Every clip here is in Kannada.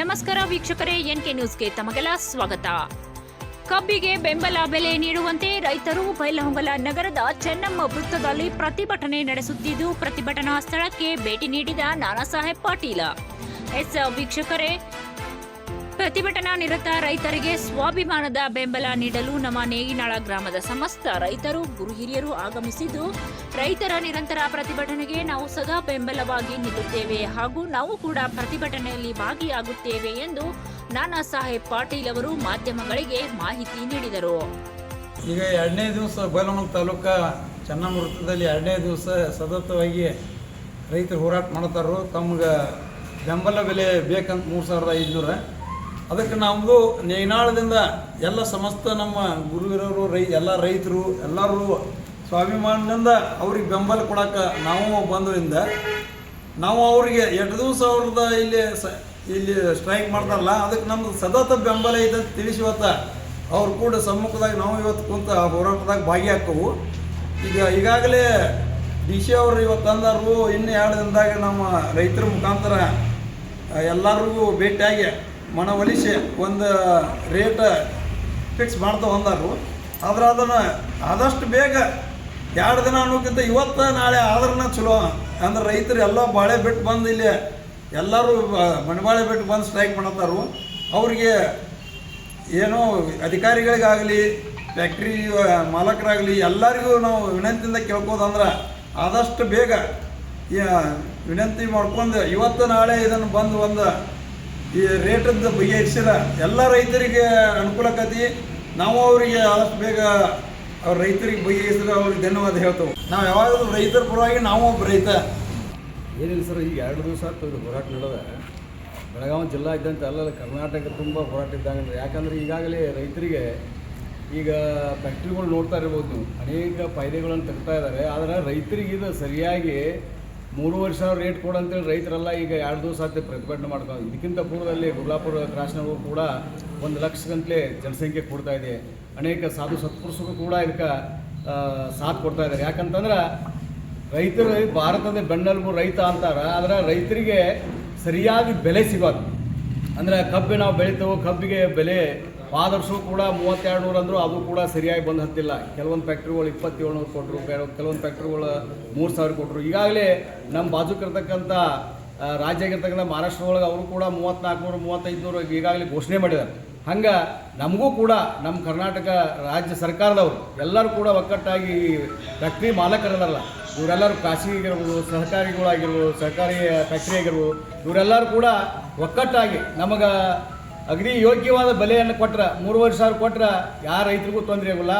ನಮಸ್ಕಾರ ವೀಕ್ಷಕರೇ, ಎನ್ಕೆ ನ್ಯೂಸ್ಗೆ ತಮಗೆಲ್ಲ ಸ್ವಾಗತ. ಕಬ್ಬಿಗೆ ಬೆಂಬಲ ಬೆಲೆ ನೀಡುವಂತೆ ರೈತರು ಬೈಲಹೊಂಗಲ ನಗರದ ಚೆನ್ನಮ್ಮ ವೃತ್ತದಲ್ಲಿ ಪ್ರತಿಭಟನೆ ನಡೆಸುತ್ತಿದ್ದು, ಪ್ರತಿಭಟನಾ ಸ್ಥಳಕ್ಕೆ ಭೇಟಿ ನೀಡಿದ ನಾನಾ ಸಾಹೇಬ್ ಪಾಟೀಲ. ಎಸ್, ವೀಕ್ಷಕರೇ ಪ್ರತಿಭಟನಾ ನಿರತ ರೈತರಿಗೆ ಸ್ವಾಭಿಮಾನದ ಬೆಂಬಲ ನೀಡಲು ನಮ್ಮ ನೇಗಿನಾಳ ಗ್ರಾಮದ ಸಮಸ್ತ ರೈತರು, ಗುರು ಹಿರಿಯರು ಆಗಮಿಸಿದ್ದು, ರೈತರ ನಿರಂತರ ಪ್ರತಿಭಟನೆಗೆ ನಾವು ಸದಾ ಬೆಂಬಲವಾಗಿ ನಿಲ್ಲುತ್ತೇವೆ ಹಾಗೂ ನಾವು ಕೂಡ ಪ್ರತಿಭಟನೆಯಲ್ಲಿ ಭಾಗಿಯಾಗುತ್ತೇವೆ ಎಂದು ನಾನಾ ಸಾಹೇಬ್ ಪಾಟೀಲ್ ಅವರು ಮಾಧ್ಯಮಗಳಿಗೆ ಮಾಹಿತಿ ನೀಡಿದರು. ಈಗ ಎರಡನೇ ದಿವಸ ಬೈಲಹೊಂಗಲ ತಾಲೂಕ ಚೆನ್ನಮ್ಮ ವೃತ್ತದಲ್ಲಿ ಎರಡನೇ ದಿವಸ ಸತತವಾಗಿ ರೈತರು ಹೋರಾಟ ಮಾಡ್ತಾರೋ ತಮ್ಗೆ ಬೆಂಬಲ ಬೆಲೆ ಬೇಕಂತ ಮೂರು ಸಾವಿರದ ಐದುನೂರ ಅದಕ್ಕೆ ನಮ್ಮದು ನೇನಾಳದಿಂದ ಎಲ್ಲ ಸಮಸ್ತ ನಮ್ಮ ಗುರುವಿರೋರು, ರೈ, ಎಲ್ಲ ರೈತರು, ಎಲ್ಲರೂ ಸ್ವಾಭಿಮಾನದಿಂದ ಅವ್ರಿಗೆ ಬೆಂಬಲ ಕೊಡಕ್ಕೆ ನಾವು ಬಂದ್ರಿಂದ ನಾವು ಅವ್ರಿಗೆ ಎರಡು ದಿವಸ ಅವ್ರದ್ದು ಇಲ್ಲಿ ಸ, ಇಲ್ಲಿ ಸ್ಟ್ರೈಕ್ ಮಾಡ್ತಾರಲ್ಲ, ಅದಕ್ಕೆ ನಮ್ದು ಸತತ ಬೆಂಬಲ ಇದೆ ಅಂತ ಅವ್ರು ಕೂಡ ಸಮ್ಮುಖದಾಗ ನಾವು ಇವತ್ತು ಕುಂತ ಹೋರಾಟದಾಗ ಭಾಗಿಯಾಕ್ಕವು ಈಗ ಈಗಾಗಲೇ ಡಿ ಸಿ ಅವರು ಇವತ್ತು ಅಂದರು ಇನ್ನು ಎರಡು ದಿನದಾಗ ನಮ್ಮ ರೈತರ ಮುಖಾಂತರ ಎಲ್ಲರಿಗೂ ಭೇಟಿಯಾಗಿ ಮನವೊಲಿಸಿ ಒಂದು ರೇಟ್ ಫಿಕ್ಸ್ ಮಾಡ್ತಾ ಹೊಂದಾರು ಆದ್ರೆ ಅದನ್ನು ಆದಷ್ಟು ಬೇಗ ಎರಡು ದಿನ ಅನ್ನೋಕ್ಕಿಂತ ಇವತ್ತು ನಾಳೆ ಆದ್ರನ ಚಲೋ. ಅಂದ್ರೆ ರೈತರು ಎಲ್ಲ ಬಾಳೆ ಬಿಟ್ಟು ಬಂದು ಇಲ್ಲಿ ಎಲ್ಲರೂ ಮಣಬಾಳೆ ಬಿಟ್ಟು ಬಂದು ಸ್ಟ್ರೈಕ್ ಮಾಡತ್ತಾರು. ಅವ್ರಿಗೆ ಏನೋ ಅಧಿಕಾರಿಗಳಿಗಾಗಲಿ ಫ್ಯಾಕ್ಟ್ರಿ ಮಾಲಕರಾಗಲಿ ಎಲ್ಲರಿಗೂ ನಾವು ವಿನಂತಿಯಿಂದ ಕೇಳ್ಕೋದಂದ್ರೆ ಆದಷ್ಟು ಬೇಗ ವಿನಂತಿ ಮಾಡ್ಕೊಂಡು ಇವತ್ತು ನಾಳೆ ಇದನ್ನು ಬಂದು ಒಂದು ಈ ರೇಟದ್ದು ಬಗೆಹರಿಸಿದ ಎಲ್ಲ ರೈತರಿಗೆ ಅನುಕೂಲಕತಿ ನಾವು ಅವರಿಗೆ ಆದಷ್ಟು ಬೇಗ ಅವ್ರ ರೈತರಿಗೆ ಬಗೆಹರಿಸಿದ್ರೆ ಅವ್ರಿಗೆ ಧನ್ಯವಾದ ಹೇಳ್ತೇವೆ. ನಾವು ಯಾವಾಗಲೂ ರೈತರ ಪರವಾಗಿ ನಾವು ಒಬ್ಬ ರೈತ. ಏನಿಲ್ಲ ಸರ್, ಈಗ ಎರಡು ದಿವಸ ಆಗ್ತದೆ ಹೋರಾಟ ನಡೆದ. ಬೆಳಗಾವಿ ಜಿಲ್ಲಾ ಇದ್ದಂತೆ ಅಲ್ಲ ಕರ್ನಾಟಕ ತುಂಬ ಹೋರಾಟ ಇದ್ದಂಗೆ ಯಾಕಂದರೆ ಈಗಾಗಲೇ ರೈತರಿಗೆ ಈಗ ಫ್ಯಾಕ್ಟ್ರಿಗಳು ನೋಡ್ತಾ ಇರ್ಬೋದು ಅನೇಕ ಫಾಯ್ದೆಗಳನ್ನು ತೆಗ್ತಾ ಇದ್ದಾರೆ. ಆದರೆ ರೈತರಿಗೆ ಇದು ಸರಿಯಾಗಿ ಮೂರುವರೆ ಸಾವಿರ ರೇಟ್ ಕೊಡು ಅಂತೇಳಿ ರೈತರೆಲ್ಲ ಈಗ ಎರಡು ದಿವಸ ಆಗ್ತದೆ ಪ್ರತಿಭಟನೆ ಮಾಡ್ಕೊಂಡು ಇದಕ್ಕಿಂತ ಪೂರ್ವದಲ್ಲಿ ಗುಲಾಪುರ ಕ್ರಾಸ್ನವರು ಕೂಡ ಒಂದು ಲಕ್ಷ ಗಂಟಲೆ ಜನಸಂಖ್ಯೆ ಕೊಡ್ತಾ ಇದೆ. ಅನೇಕ ಸಾಧು ಸತ್ಪುರುಷರು ಕೂಡ ಇದಕ್ಕೆ ಸಾಥ್ ಕೊಡ್ತಾ ಇದ್ದಾರೆ. ಯಾಕಂತಂದ್ರೆ ರೈತರು ಭಾರತದ ಬೆನ್ನೆಲುಬು ರೈತ ಅಂತಾರೆ, ಆದರೆ ರೈತರಿಗೆ ಸರಿಯಾಗಿ ಬೆಲೆ ಸಿಗೋದು. ಅಂದರೆ ಕಬ್ಬು ನಾವು ಬೆಳಿತೇವೆ ಕಬ್ಬಿಗೆ ಬೆಲೆ ಆದರ್ಶವು ಕೂಡ ಮೂವತ್ತೆರಡು ನೂರು ಅಂದರೂ ಅದು ಕೂಡ ಸರಿಯಾಗಿ ಬಂದು ಹತ್ತಿಲ್ಲ. ಕೆಲವೊಂದು ಫ್ಯಾಕ್ಟ್ರಿಗಳು ಇಪ್ಪತ್ತೇಳು ನೂರು ಕೊಟ್ಟರು ಕೆಲವೊಂದು ಫ್ಯಾಕ್ಟ್ರಿಗಳು ಮೂರು ಸಾವಿರ ಕೊಟ್ಟರು ಈಗಾಗಲೇ ನಮ್ಮ ಬಾಜುಕಿರ್ತಕ್ಕಂಥ ರಾಜ್ಯಾಗಿರ್ತಕ್ಕಂಥ ಮಹಾರಾಷ್ಟ್ರ ಒಳಗೆ ಅವರು ಕೂಡ ಮೂವತ್ತ್ನಾಲ್ಕು ನೂರು ಮೂವತ್ತೈದು ನೂರು ಈಗಾಗಲೇ ಘೋಷಣೆ ಮಾಡಿದ್ದಾರೆ ಹಂಗೆ ನಮಗೂ ಕೂಡ ನಮ್ಮ ಕರ್ನಾಟಕ ರಾಜ್ಯ ಸರ್ಕಾರದವರು ಎಲ್ಲರೂ ಕೂಡ ಒಕ್ಕಟ್ಟಾಗಿ ಫ್ಯಾಕ್ಟ್ರಿ ಮಾಲಕರದಲ್ಲ ಇವರೆಲ್ಲರೂ ಖಾಸಗಿಯಾಗಿರ್ಬೋದು ಸಹಕಾರಿಗಳಾಗಿರ್ಬೋದು, ಸರ್ಕಾರಿ ಫ್ಯಾಕ್ಟ್ರಿ ಆಗಿರ್ಬೋದು, ಇವರೆಲ್ಲರೂ ಕೂಡ ಒಕ್ಕಟ್ಟಾಗಿ ನಮಗೆ ಅಗದಿ ಯೋಗ್ಯವಾದ ಬೆಲೆಯನ್ನು ಕೊಟ್ರೆ ಮೂರುವರೆ ಸಾವಿರ ಕೊಟ್ರೆ ಯಾವ ರೈತರಿಗೂ ತೊಂದರೆ ಆಗೋಲ್ಲ.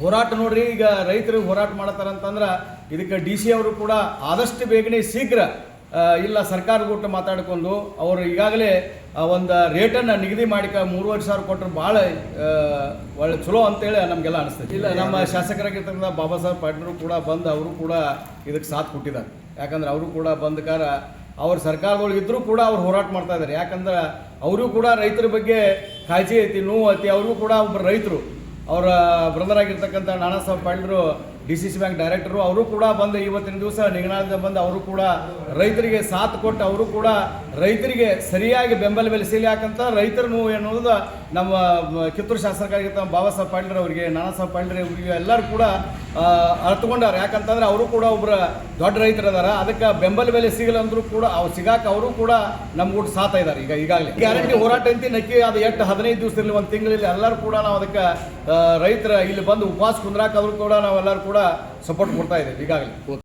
ಹೋರಾಟ ನೋಡ್ರಿ ಈಗ ರೈತರು ಹೋರಾಟ ಮಾಡ್ತಾರೆ ಅಂತಂದ್ರೆ ಇದಕ್ಕೆ ಡಿ ಸಿ ಅವರು ಕೂಡ ಆದಷ್ಟು ಬೇಗನೆ ಶೀಘ್ರ ಇಲ್ಲ ಸರ್ಕಾರ ಕೂಟ ಮಾತಾಡ್ಕೊಂಡು ಅವರು ಈಗಾಗಲೇ ಒಂದು ರೇಟನ್ನು ನಿಗದಿ ಮಾಡಿಕ ಮೂರುವರೆ ಸಾವಿರ ಕೊಟ್ಟರು ಭಾಳ ಒಳ್ಳೆ ಚಲೋ ಅಂತೇಳಿ ನಮಗೆಲ್ಲ ಅನಿಸ್ತದೆ ಇಲ್ಲ ನಮ್ಮ ಶಾಸಕರಾಗಿರ್ತಕ್ಕಂಥ ಬಾಬಾ ಸಾಹೇಬ್ ಪಾಟೀಲರು ಕೂಡ ಬಂದು ಅವರು ಕೂಡ ಇದಕ್ಕೆ ಸಾಥ್ ಕೊಟ್ಟಿದ್ದಾರೆ. ಯಾಕಂದ್ರೆ ಅವರು ಕೂಡ ಬಂದ ಕಾರ ಅವ್ರ ಸರ್ಕಾರಗಳು ಇದ್ದರೂ ಕೂಡ ಅವ್ರು ಹೋರಾಟ ಮಾಡ್ತಾ ಇದ್ದಾರೆ. ಯಾಕಂದ್ರೆ ಅವರು ಕೂಡ ರೈತರ ಬಗ್ಗೆ ಕಾಳಜಿ ಐತಿ, ನೋವು ಐತಿ. ಅವ್ರಿಗೂ ಕೂಡ ಒಬ್ಬರು ರೈತರು. ಅವರ ಬ್ರದರ್ ಆಗಿರ್ತಕ್ಕಂಥ ನಾನಾ ಸಾಹೇಬ್ ಪಾಟೀಲರು, D C C bank director, ಅವರು ಕೂಡ ಬಂದು ಇವತ್ತಿನ ದಿವಸ ನಿಗನಾಳದಿಂದ ಬಂದು ಅವರು ಕೂಡ ರೈತರಿಗೆ ಸಾಥ್ ಕೊಟ್ಟು ಅವರು ಕೂಡ ರೈತರಿಗೆ ಸರಿಯಾಗಿ ಬೆಂಬಲ ಬೆಲೆ ಸಿಗಲಿ ಯಾಕಂತ ರೈತರ ನೋವು ಎನ್ನುವುದು ನಮ್ಮ ಕಿತ್ತೂರು ಶಾಸಕರಾಗಿರ್ತ ಬಾಬಾ ಸಾಹೇಬ್ ಪಾಂಡ್ರೆ ಅವರಿಗೆ ನಾನಾ ಸಾಹೇಬ್ ಪಾಟೀಲ್ ಅವರಿಗೆ ಎಲ್ಲರೂ ಕೂಡ ಆ, ಯಾಕಂತಂದ್ರೆ ಅವರು ಕೂಡ ಒಬ್ಬರ ದೊಡ್ಡ ರೈತರು ಅದಾರ ಅದಕ್ಕೆ ಬೆಂಬಲ ಬೆಲೆ ಸಿಗಲ್ಲ ಅಂದರೂ ಕೂಡ ಅವ್ರು ಸಿಗಾಕ ಅವರು ಕೂಡ ನಮ್ಗೂಟ ಸಾತಾ ಇದ್ದಾರೆ ಈಗ ಈಗಾಗಲೇ. ಗ್ಯಾರಂಟಿ ಹೋರಾಟ ಅಂತಿ ನಕ್ಕಿ ಅದು ಎಷ್ಟು ಹದಿನೈದು ದಿವಸ ಇರಲಿ ಒಂದು ತಿಂಗಳಲ್ಲಿ ಎಲ್ಲರೂ ಕೂಡ ನಾವು ಅದಕ್ಕೆ ರೈತರ ಇಲ್ಲಿ ಬಂದು ಉಪವಾಸ ಕುಂದ್ರಾಕ ಅವರು ಕೂಡ ನಾವೆಲ್ಲರೂ ಕೂಡ ಸಪೋರ್ಟ್ ಕೊಡ್ತಾ ಇದ್ದೇವೆ ಈಗಾಗಲೇ.